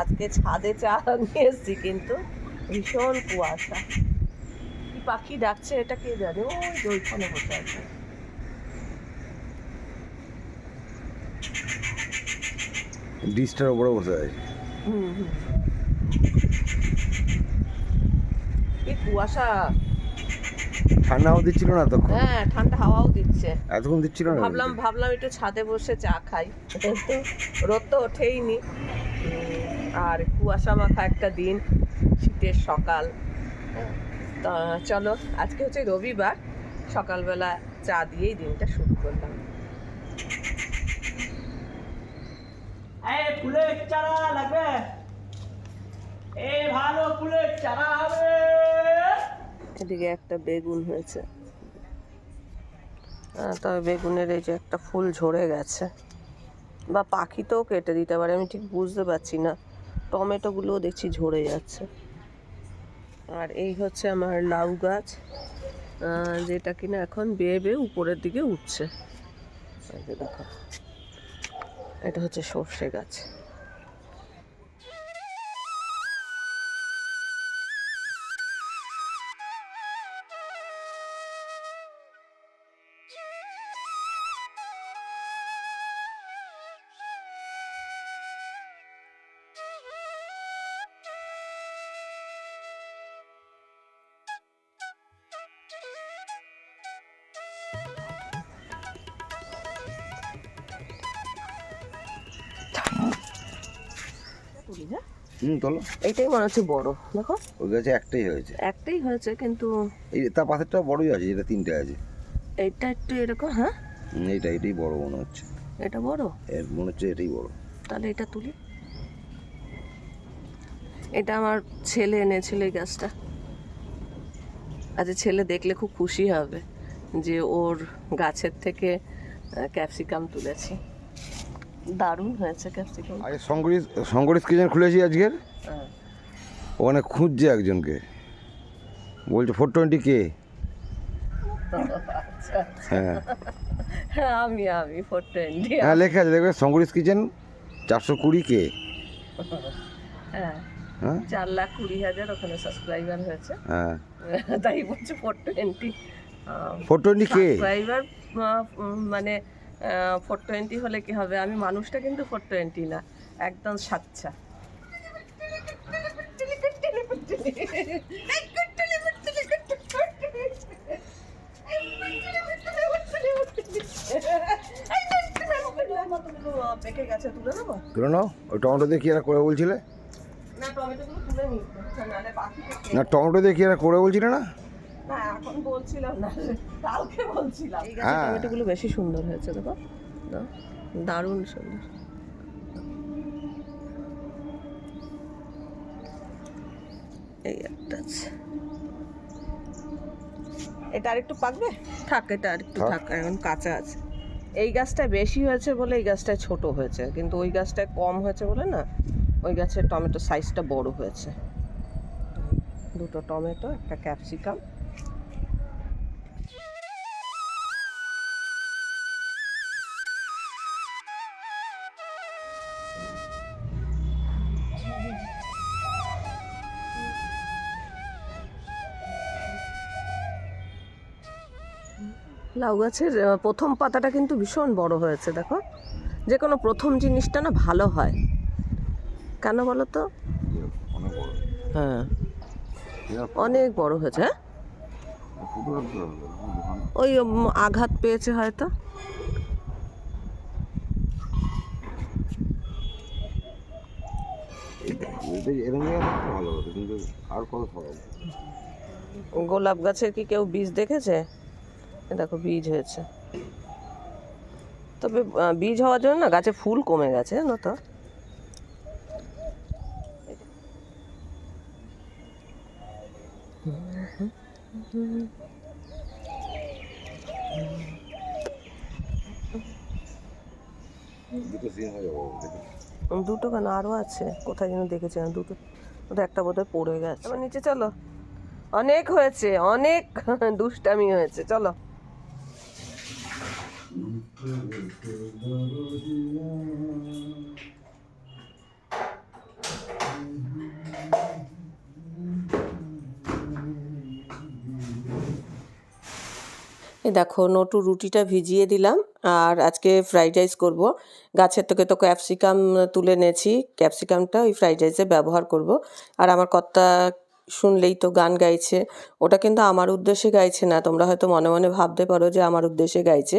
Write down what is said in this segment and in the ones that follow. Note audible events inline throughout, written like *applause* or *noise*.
আজকে ছাদে চা নিয়ে এসছি কিন্তু ভীষণ কুয়াশা। কি পাখি ডাকছে এটা কে জানে? ওই যে ওইখানে বসে আছে। ডিসটার উপরে বসে আছে। হুম হুম। কি কুয়াশা। ঠান্ডাও দিচ্ছিল না তখন? হ্যাঁ ঠান্ডা হাওয়াও দিচ্ছে। এতক্ষণ দিচ্ছিল না? ভাবলাম ভাবলাম একটু ছাদে বসে চা খাই। রোদ তো ওঠেই নি আর কুয়াশা মাখা একটা দিন শীতের সকাল। তা চলো আজকে হচ্ছে রবিবার সকালবেলা চা দিয়েই দিনটা শুরু করলাম। ফুলের চারা লাগবে। এই ভালো ফুলের চারা হবে। এদিকে একটা বেগুন হয়েছে। তবে বেগুনের এই যে একটা ফুল ঝরে গেছে। বা পাখিতেও কেটে দিতে পারে আমি ঠিক বুঝতে পারছি না। টমেটোগুলোও দেখছি ঝরে যাচ্ছে। আর এই হচ্ছে আমার লাউ গাছ যেটা কিনা এখন বেয়ে বেয়ে উপরের দিকে উঠছে। দেখো, এটা হচ্ছে সর্ষে গাছ। তুলি হ্যাঁ হুম চলো এইটাই মনে হচ্ছে বড় দেখো। ওই গাছে একটাই হয়েছে। একটাই হয়েছে কিন্তু এই তার পাশেরটা বড়ই আছে এটা তিনটে আছে। এইটা একটু এরকম হ্যাঁ? এইটা এটাই বড় মনে হচ্ছে। এটা বড়? এর মনে হচ্ছে এটাই বড়। তাহলে এটা তুলি। এটা আমার ছেলে এনেছিল এই গাছটা আচ্ছা ছেলে দেখলে খুব খুশি হবে যে ওর গাছের থেকে ক্যাপসিকাম তুলেছি। দারুণ হয়েছে ক্যাপসিকাম আগে শঙ্করিস শঙ্করিস কিচেন খুলেছি আজকের? হ্যাঁ। ওখানে খুঁজছে একজনকে। বলছে ফোর টোয়েন্টি কে? আচ্ছা হ্যাঁ। হ্যাঁ আমি আমি ফোর টোয়েন্টি। হ্যাঁ লেখা আছে দেখবে শঙ্করিস কিচেন চারশো কুড়ি কে? হ্যাঁ। হ্যাঁ? চার লাখ কুড়ি হাজার ওখানে সাবস্ক্রাইবার হয়েছে। হ্যাঁ। তাই বলছে ফোর টোয়েন্টি। ফোর টোয়েন্টি কে? সাবস্ক্রাইবার মানে ফোর টোয়েন্টি হলে কি হবে? আমি মানুষটা কিন্তু ফোর টোয়েন্টি না। একদম সাচ্চা। পেকে তুলে নাও। ওই টমেটো দিয়ে কি একটা করে বলছিলে? না টমেটো দিয়ে কি একটা করে বলছিলে না? না এখন বলছিলাম না কালকে বলছিলাম। এই গাছের। টমেটোগুলো বেশি সুন্দর হয়েছে দেখো। দারুণ সুন্দর। এই একটা আছে। এটা আরেকটু পাকবে? থাক এটা আরেকটু থাক। থাক এখন কাঁচা আছে। এই গাছটা বেশি হয়েছে বলে এই গাছটা ছোট হয়েছে কিন্তু ওই গাছটায় কম হয়েছে বলে না ওই গাছের টমেটো সাইজটা বড় হয়েছে। দুটো টমেটো একটা ক্যাপসিকাম লাউ গাছের প্রথম পাতাটা কিন্তু ভীষণ বড় হয়েছে, দেখো। যে কোনো প্রথম জিনিসটা না ভালো হয়। কেন বলো তো হ্যাঁ। অনেক বড় হয়েছে হ্যাঁ? ওই আঘাত পেয়েছে হয়তো। গোলাপ গাছের কি কেউ বীজ দেখেছে? দেখো বীজ হয়েছে। তবে বীজ হওয়ার জন্য না গাছে ফুল কমে গেছে জানো তো? দুটো কেন? আরও আছে। কোথায় যেন দেখেছিলাম দুটো। ওটা একটা বোধহয় পড়ে গেছে। নিচে চলো। অনেক হয়েছে অনেক *laughs* দুষ্টামি হয়েছে। চলো। এই দেখো, নটু রুটিটা ভিজিয়ে দিলাম আর আজকে ফ্রাইড রাইস করব। গাছের থেকে তো ক্যাপসিকাম তুলে এনেছি, ক্যাপসিকামটা ওই ফ্রাইড রাইসে ব্যবহার করব। আর আমার কর্তা শুনলেই তো গান গাইছে। ওটা কিন্তু আমার উদ্দেশ্যে গাইছে না। তোমরা হয়তো মনে মনে ভাবতে পারো যে আমার উদ্দেশ্যে গাইছে।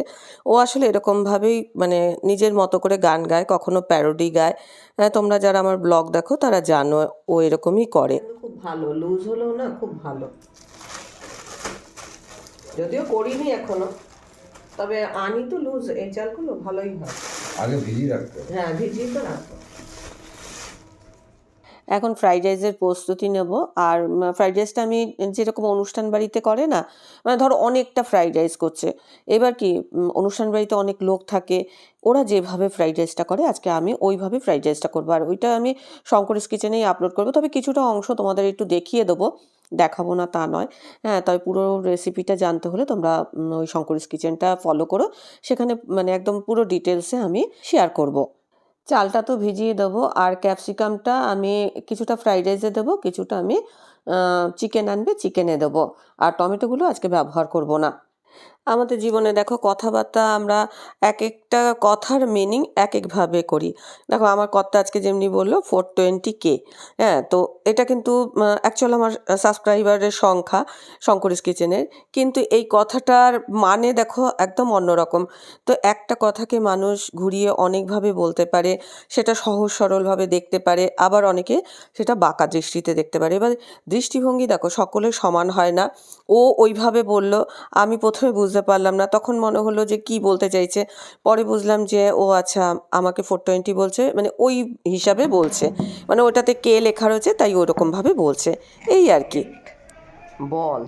ও আসলে এরকমভাবেই মানে নিজের মতো করে গান গায় কখনো প্যারোডি গায়। হ্যাঁ তোমরা যারা আমার ব্লগ দেখো তারা জানো ও এরকমই করে। খুব ভালো লুজ হলেও না খুব ভালো। যদিও করিনি এখনও তবে আনি তো লুজ এই চালগুলো ভালোই হয়। আগে ভিজিয়ে রাখতে হ্যাঁ ভিজিয়ে তো রাখব এখন ফ্রাইড রাইসের প্রস্তুতি নেব। আর ফ্রাইড রাইসটা আমি যেরকম অনুষ্ঠান বাড়িতে করে না মানে ধরো অনেকটা ফ্রাইড রাইস করছে। এবার কি অনুষ্ঠান বাড়িতে অনেক লোক থাকে, ওরা যেভাবে ফ্রাইড রাইসটা করে, আজকে আমি ওইভাবে ফ্রাইড রাইসটা করব। আর ওইটা আমি শঙ্করেশ কিচেনেই আপলোড করব। তবে কিছুটা অংশ তোমাদের একটু দেখিয়ে দেবো, দেখাবো না তা নয়। হ্যাঁ তবে পুরো রেসিপিটা জানতে হলে তোমরা ওই শঙ্করেশ কিচেনটা ফলো করো। সেখানে মানে একদম পুরো ডিটেলসে আমি শেয়ার করব। চালটা তো ভিজিয়ে দেবো আর ক্যাপসিকামটা আমি কিছুটা ফ্রাইড রাইসে দেবো, কিছুটা আমি চিকেন আনবে চিকেনে দেবো। আর টমেটোগুলো আজকে ব্যবহার করব না। আমাদের জীবনে দেখো কথাবার্তা আমরা এক একটা কথার মিনিং এক একভাবে করি। দেখো আমার কর্তা আজকে যেমনি বলল ফোর টোয়েন্টি কে হ্যাঁ তো এটা কিন্তু অ্যাকচুয়াল আমার সাবস্ক্রাইবারের সংখ্যা শঙ্করিস কিচেনের। কিন্তু এই কথাটার মানে দেখো একদম অন্যরকম তো একটা কথাকে মানুষ ঘুরিয়ে অনেকভাবে বলতে পারে, সেটা সহজ সরলভাবে দেখতে পারে, আবার অনেকে সেটা বাঁকা দৃষ্টিতে দেখতে পারে। এবার দৃষ্টিভঙ্গি দেখো সকলের সমান হয় না। ও ওইভাবে বলল, আমি প্রথমে বুঝতে পারলাম না। তখন মনে হলো যে কি বলতে চাইছে। পরে বুঝলাম যে ও আচ্ছা আমাকে ফোর টোয়েন্টি বলছে। মানে ওই হিসাবে বলছে। মানে ওটাতে কে লেখা রয়েছে তাই ওরকমভাবে বলছে। এই আর কি। বল।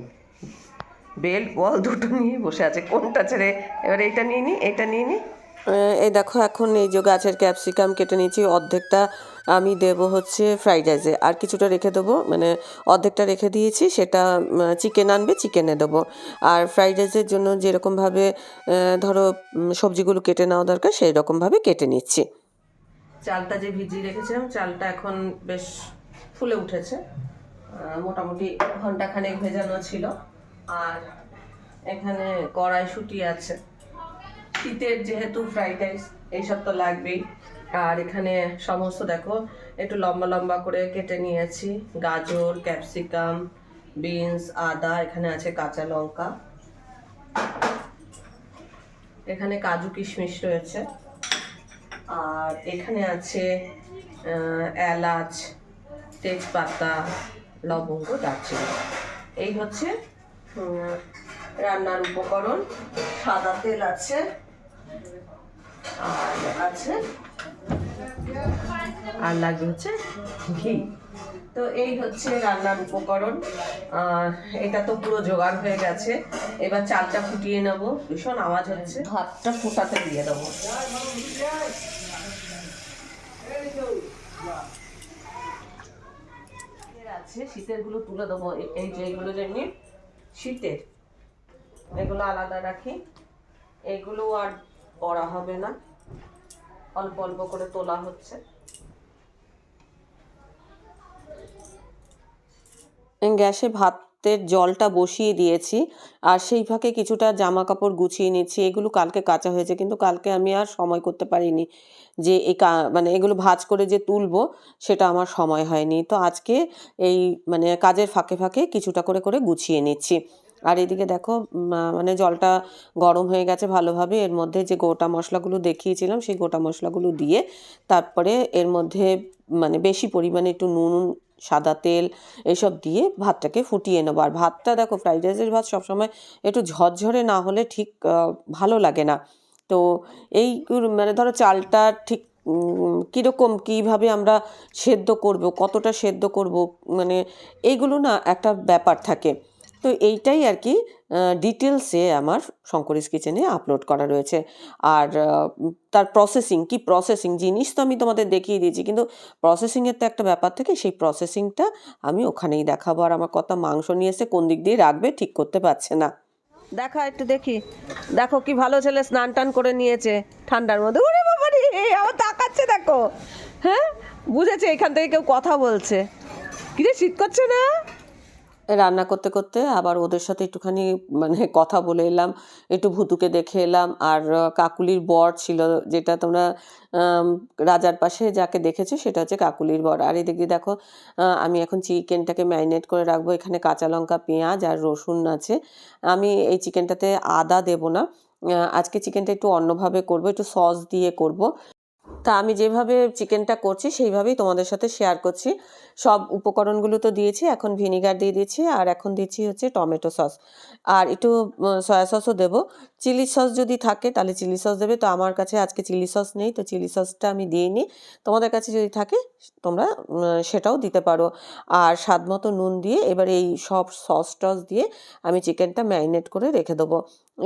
বেল বল দুটো নিয়ে বসে আছে। কোনটা ছেড়ে? এবার এটা নিয়ে নি এটা নিয়ে নি। এই দেখো এখন এই যে গাছের ক্যাপসিকাম কেটে নিয়েছি। অর্ধেকটা আমি দেবো হচ্ছে ফ্রাইড রাইসে আর কিছুটা রেখে দেবো মানে অর্ধেকটা রেখে দিয়েছি, সেটা চিকেন আনবে চিকেনে দেবো। আর ফ্রাইড রাইসের জন্য যেরকমভাবে ধরো সবজিগুলো কেটে নেওয়া দরকার, সেই রকমভাবে কেটে নিচ্ছি। চালটা যে ভিজিয়ে রেখেছিলাম, চালটা এখন বেশ ফুলে উঠেছে। মোটামুটি ঘন্টাখানেক ভেজানো ছিল। আর এখানে কড়াইশুঁটি আছে। শীতের যেহেতু ফ্রাইড রাইস এইসব তো লাগবেই। আর এখানে সমস্ত দেখো, একটু লম্বা লম্বা করে কেটে নিয়েছি। গাজর, ক্যাপসিকাম, বিনস, আদা, এখানে আছে কাঁচা লঙ্কা। এখানে কাজু কিশমিশ রয়েছে। আর এখানে আছে এলাচ, তেজপাতা, লবঙ্গ, দারচিনি। এই হচ্ছে রান্নার উপকরণ। সাদা তেল আছে, আর আছে আর লাগবে হচ্ছে ঘি। তো এই হচ্ছে রান্নার উপকরণ। এটা তো পুরো জোগাড় হয়ে গেছে। এবার চালটা ফুটিয়ে নেব। ভীষণ আওয়াজ হচ্ছে। ভাতটা ফোটাতে দিয়ে দেবো। আছে শীতেরগুলো তুলে দেবো। এই যে এগুলো যেমনি শীতের, এগুলো আলাদা রাখি। এগুলো আর করা হবে না। অল্প অল্প করে তোলা হচ্ছে। গ্যাসে ভাতের জলটা বসিয়ে দিয়েছি, আর সেই ফাঁকে কিছুটা জামা কাপড় গুছিয়ে নিচ্ছি। এগুলো কালকে কাঁচা হয়েছে, কিন্তু কালকে আমি আর সময় করতে পারিনি যে এই মানে এগুলো ভাঁজ করে যে তুলবো, সেটা আমার সময় হয়নি। তো আজকে এই মানে কাজের ফাঁকে ফাঁকে কিছুটা করে করে গুছিয়ে নিচ্ছি। আর এদিকে দেখো মানে জলটা গরম হয়ে গেছে ভালোভাবে। এর মধ্যে যে গোটা মশলাগুলো দেখিয়েছিলাম, সেই গোটা মশলাগুলো দিয়ে তারপরে এর মধ্যে মানে বেশি পরিমাণে একটু নুন, সাদা তেল এসব দিয়ে ভাতটাকে ফুটিয়ে নেব। আর ভাতটা দেখো, ফ্রাইড রাইসের ভাত সবসময় একটু ঝরঝরে না হলে ঠিক ভালো লাগে না। তো এই মানে ধরো চালটা ঠিক কীরকম, কীভাবে আমরা সেদ্ধ করব, কতটা সেদ্ধ করব মানে এইগুলো না একটা ব্যাপার থাকে। তো এইটাই আর কি ডিটেলসে আমার শঙ্করিস কিচেনে আপলোড করা রয়েছে। আর তার প্রসেসিং কি প্রসেসিং জিনিস তো আমি তোমাদের দেখিয়ে দিয়েছি, কিন্তু প্রসেসিংয়ের তো একটা ব্যাপার থাকে, সেই প্রসেসিংটা আমি ওখানেই দেখাবো। আর আমার কথা মাংস নিয়ে এসে কোন দিক দিয়ে রাখবে ঠিক করতে পারছে না। দেখা একটু দেখি। দেখো কি ভালো ছেলে স্নান টান করে নিয়েছে ঠান্ডার মধ্যে। ওরে বাবা রে আমার তাকাচ্ছে দেখো। হ্যাঁ বুঝেছে এখান থেকে কেউ কথা বলছে। কিরে, শীত করছে না? রান্না করতে করতে আবার ওদের সাথে একটুখানি মানে কথা বলে এলাম, একটু ভুতুকে দেখে এলাম, আর কাকুলির বর ছিল যেটা তোমরা রাজার পাশে যাকে দেখেছ সেটা হচ্ছে কাকুলির বর। আর এদিকে দেখো আমি এখন চিকেনটাকে ম্যারিনেট করে রাখব, এখানে কাঁচা লঙ্কা, পেঁয়াজ আর রসুন আছে। আমি এই চিকেনটাতে আদা দেব না আজকে চিকেনটা একটু অন্যভাবে করব, একটু সস দিয়ে করব। তা আমি যেভাবে চিকেনটা করছি, সেইভাবেই তোমাদের সাথে শেয়ার করছি। সব উপকরণগুলো তো দিয়েছি, এখন ভিনিগার দিয়ে দিয়েছি আর এখন দিচ্ছি হচ্ছে টমেটো সস আর একটু সয়া সসও দেবো। চিলি সস যদি থাকে, তাহলে চিলি সস দেবে। তো আমার কাছে আজকে চিলি সস নেই, তো চিলি সসটা আমি দিইনি। তোমাদের কাছে যদি থাকে, তোমরা সেটাও দিতে পারো। আর স্বাদ মতো নুন দিয়ে, এবার এই সব সস টস দিয়ে আমি চিকেনটা ম্যারিনেট করে রেখে দেবো।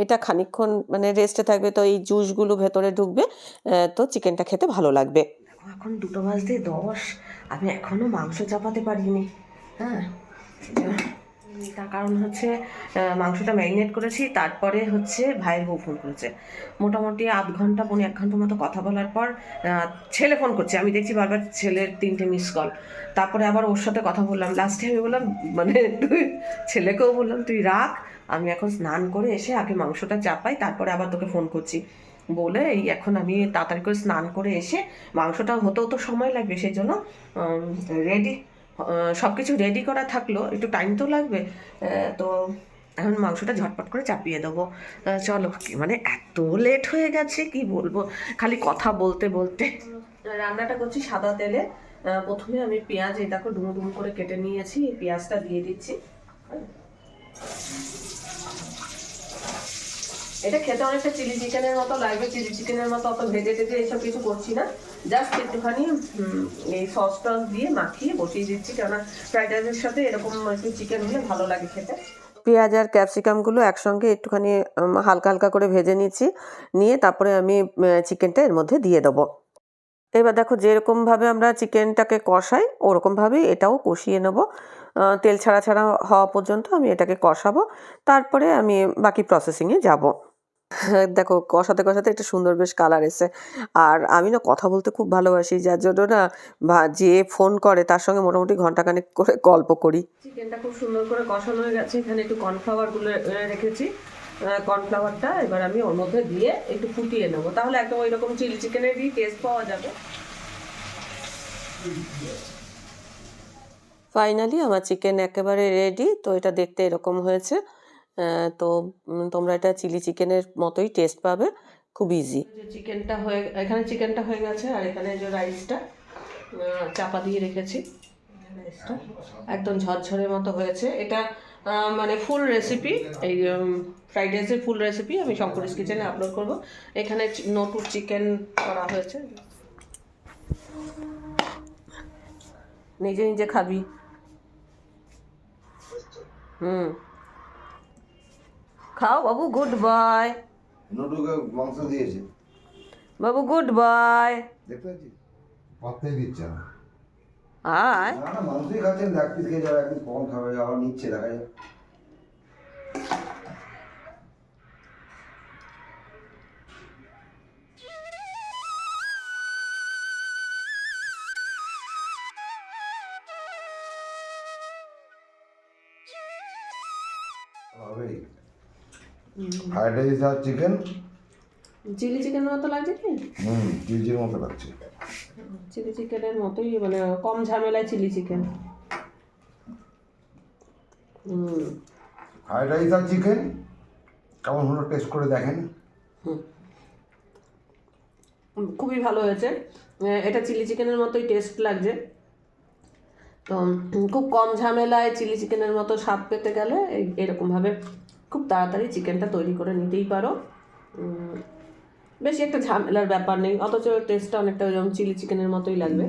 এটা খানিকক্ষণ মানে রেস্টে থাকবে, তো এই জুসগুলো ভেতরে ঢুকবে তো চিকেনটা খেতে ভালো লাগবে। এখন দুটো বাজতে দশ, আমি এখনও মাংস চাপাতে পারিনি হ্যাঁ? তার কারণ হচ্ছে মাংসটা ম্যারিনেট করেছি, তারপরে হচ্ছে ভাইয়ের বউ ফোন করেছে। মোটামুটি আধ ঘণ্টা, পৌনে এক ঘণ্টার মতো কথা বলার পর ছেলে ফোন করছে। আমি দেখছি বারবার ছেলের তিনটে মিস কল তারপরে আবার ওর সাথে কথা বললাম। লাস্টে আমি বললাম মানে তুই ছেলেকেও বললাম, তুই রাখ আমি এখন স্নান করে এসে আগে মাংসটা চাপাই, তারপরে আবার তোকে ফোন করছি। বলে এই এখন আমি তাড়াতাড়ি করে স্নান করে এসে মাংসটা হতেও তো সময় লাগবে সেই জন্য রেডি সব কিছু রেডি করা থাকল। একটু টাইম তো লাগবে তো এখন মাংসটা ঝটপট করে চাপিয়ে দেবো। চলো মানে এত লেট হয়ে গেছে, কি বলব? খালি কথা বলতে বলতে। রান্নাটা করছি সাদা তেলে। প্রথমে আমি পেঁয়াজ, এই দেখো, ডুমো ডুমো করে কেটে নিয়েছি এই পেঁয়াজটা দিয়ে দিচ্ছি। এটা খেতে অনেকটা চিলি চিকেনের মতো লাগবে চিলি চিকেনের মতো অত ভেজে টেজে এইসব কিছু করছি না। জাস্ট একটুখানি এই সস টস দিয়ে মাখিয়ে বসিয়ে দিচ্ছি, কেননা ফ্রাইড রাইসের সাথে এরকম একটু চিকেন হলে ভালো লাগে খেতে। পেঁয়াজ আর ক্যাপসিকামগুলো একসঙ্গে একটুখানি হালকা হালকা করে ভেজে নিচ্ছি। নিয়ে তারপরে আমি চিকেনটা এর মধ্যে দিয়ে দেবো। এবার দেখো যেরকমভাবে আমরা চিকেনটাকে কষাই ওরকমভাবেই এটাও কষিয়ে নেব। তেল ছাড়া ছাড়া হওয়া পর্যন্ত আমি এটাকে কষাবো। তারপরে আমি বাকি প্রসেসিংয়ে যাব। *laughs* দেখো কষাতে কষাতে একটা সুন্দর বেশ কালার এসে আর আমি না কথা বলতে খুব ভালোবাসি যার জন্য না যে ফোন করে তার সঙ্গে মোটামুটি ঘণ্টা ঘন্টাখানেক করে গল্প করি। চিকেনটা খুব সুন্দর করে কষানো হয়ে গেছে এখানে একটু কর্নফ্লাওয়ারগুলো রেখেছি। কর্নফ্লাওয়ারটা এবার আমি ওর মধ্যে দিয়ে একটু ফুটিয়ে নেব। তাহলে একদম ওই রকম চিলি চিকেনেরই টেস্ট পাওয়া যাবে। ফাইনালি আমার চিকেন একেবারে রেডি তো এটা দেখতে এরকম হয়েছে। তো তোমরা এটা চিলি চিকেনের মতোই টেস্ট পাবে, খুব ইজি চিকেনটা হয়ে, এখানে চিকেনটা হয়ে গেছে, আর এখানে যে রাইসটা চাপা দিয়ে রেখেছি। রাইসটা একদম ঝরঝরের মতো হয়েছে। এটা মানে ফুল রেসিপি এই ফ্রাইড রাইসের ফুল রেসিপি আমি শঙ্করিস কিচেনে আপলোড করব। এখানে নটুর চিকেন করা হয়েছে। নিজে নিজে খাবি। হুম। খাও বাবু গুড বয় নটুকে মাংস দিয়েছে। বাবু গুড বাই দেখতে পাচ্ছিস পাত্তাই দিচ্ছে না। আয় না খাচ্ছেন এক পিস খেয়ে যাবে একদিন কম খাবে যাওয়া নিচ্ছে দেখা যাক। ফ্রাইড রাইস আর চিকেন চিলি চিকেনের মতো লাগছে কি? হুম চিজির মতো লাগছে। চিলি চিকেনের মতোই মানে কম ঝামেলায় চিলি চিকেন হুম। ফ্রাইড রাইস আর চিকেন কেমন হলো টেস্ট করে দেখেন। খুবই ভালো হয়েছে। এটা চিলি চিকেনের মতোই টেস্ট লাগছে। তো খুব কম ঝামেলায় চিলি চিকেনের মতো স্বাদ পেতে গেলে এরকমভাবে খুব তাড়াতাড়ি চিকেনটা তৈরি করে নিতেই পারো। বেশি একটা ঝামেলার ব্যাপার নেই অথচ টেস্টটা অনেকটা ওইরকম চিলি চিকেনের মতোই লাগবে।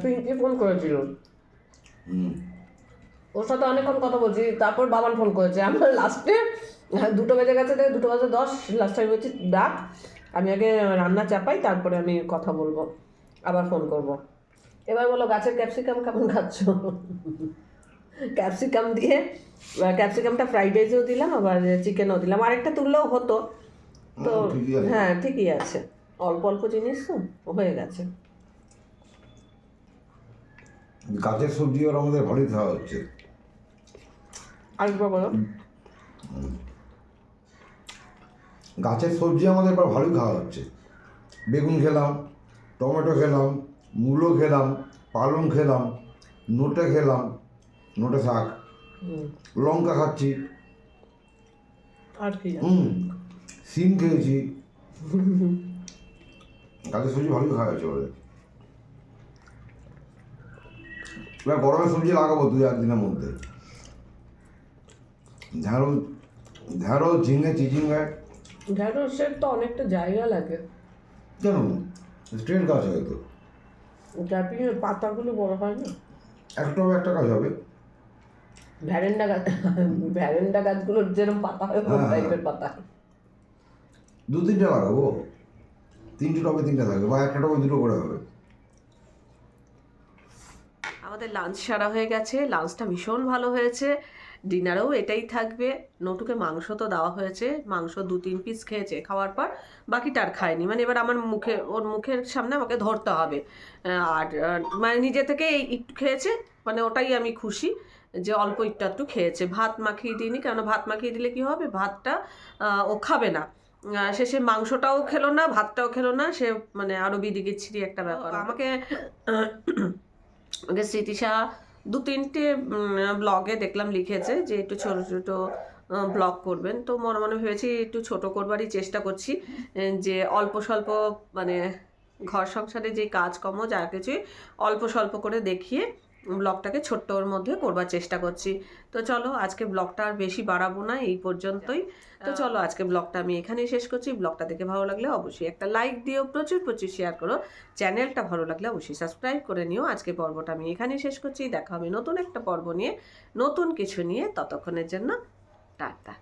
পিঙ্কি ফোন করেছিল। ওর সাথে অনেকক্ষণ কথা বলছি তারপর বাবান ফোন করেছে। আমার লাস্টে দুটো বেজে গেছে দেখে দুটো বাজে দশ। লাস্ট টাইম বলছি ডাক আমি আগে রান্না চাপাই তারপরে আমি কথা বলব। আবার ফোন করব। এবার বলো গাছের ক্যাপসিকাম কেমন খাচ্ছ? ক্যাপসিকাম দিয়ে ক্যাপসিকামটা ফ্রাইড রাইসেও দিলাম আবার চিকেনও দিলাম। আরেকটা তুললেও হতো। তো। হ্যাঁ ঠিকই আছে। অল্প অল্প জিনিস তো হয়ে গেছে। গাছের সবজি ওর আমাদের ভালোই খাওয়া হচ্ছে। আরেকবার বলো। গাছের সবজি আমাদের এবার ভালোই খাওয়া হচ্ছে। বেগুন খেলাম টমেটো খেলাম মূলো খেলাম পালং খেলাম নোটে খেলাম নোটে শাক লঙ্কা খাচ্ছি। আর কি হুম। সিম খেয়েছি। গাছের সবজি ভালোই খাওয়া হয়েছে ওদের এবার গরমের সবজি লাগাবো দুই একদিনের মধ্যে। ঢ্যাঁড়ো ঢ্যাঁড়ো ঝিঙে চিচিঙ্গা। ঢ্যাঁড়সের তো অনেকটা জায়গা লাগে। কেন? স্ট্রেট গাছ হয়তো তারপরে পাতাগুলো বড় হয় না? একটা হবে একটা কাজ হবে। ভ্যারেন্ডা গাছ ভ্যারেন্ডা গাছগুলোর যেরকম পাতা হয় ওরকম হ্যাঁ। টাইপের পাতা। দু তিনটে লাগাবো। তিনটে টবে তিনটে থাকবে বা একটা টবে দুটো করে হবে। আমাদের লাঞ্চ সারা হয়ে গেছে লাঞ্চটা ভীষণ ভালো হয়েছে। ডিনারেও এটাই থাকবে। নটুকে মাংস তো দেওয়া হয়েছে মাংস দু তিন পিস খেয়েছে খাওয়ার পর বাকিটা আর খায়নি। মানে এবার আমার মুখে ওর মুখের সামনে আমাকে ধরতে হবে। আর মানে নিজে থেকে এই একটু খেয়েছে মানে ওটাই আমি খুশি। যে অল্প একটু একটু খেয়েছে। ভাত মাখিয়ে দিইনি কেন ভাত মাখিয়ে দিলে কি হবে? ভাতটা ও খাবে না। আহ, শেষে মাংসটাও খেলো না ভাতটাও খেলো না সে মানে আরও বিদিকে ছিঁড়ি একটা ব্যাপার। আমাকে আমাকে স্মৃতিশা দু তিনটে ব্লগে দেখলাম লিখেছে যে একটু ছোট ছোট ব্লগ করবেন। তো মনে মনে ভেবেছি একটু ছোট করবারই চেষ্টা করছি যে অল্প স্বল্প মানে ঘর সংসারে যে কাজকর্ম যা কিছুই অল্প স্বল্প করে দেখিয়ে ব্লগটাকে ছোট্টর মধ্যে করবার চেষ্টা করছি। তো চলো আজকে ব্লগটা আর বেশি বাড়াবো না এই পর্যন্তই। তো চলো আজকে ব্লগটা আমি এখানেই শেষ করছি। ব্লগটা দেখে ভালো লাগলে অবশ্যই একটা লাইক দিও প্রচুর প্রচুর শেয়ার করো। চ্যানেলটা ভালো লাগলে অবশ্যই সাবস্ক্রাইব করে নিও। আজকে পর্বটা আমি এখানেই শেষ করছি। দেখা হবে নতুন একটা পর্ব নিয়ে নতুন কিছু নিয়ে ততক্ষণের জন্য টাটা।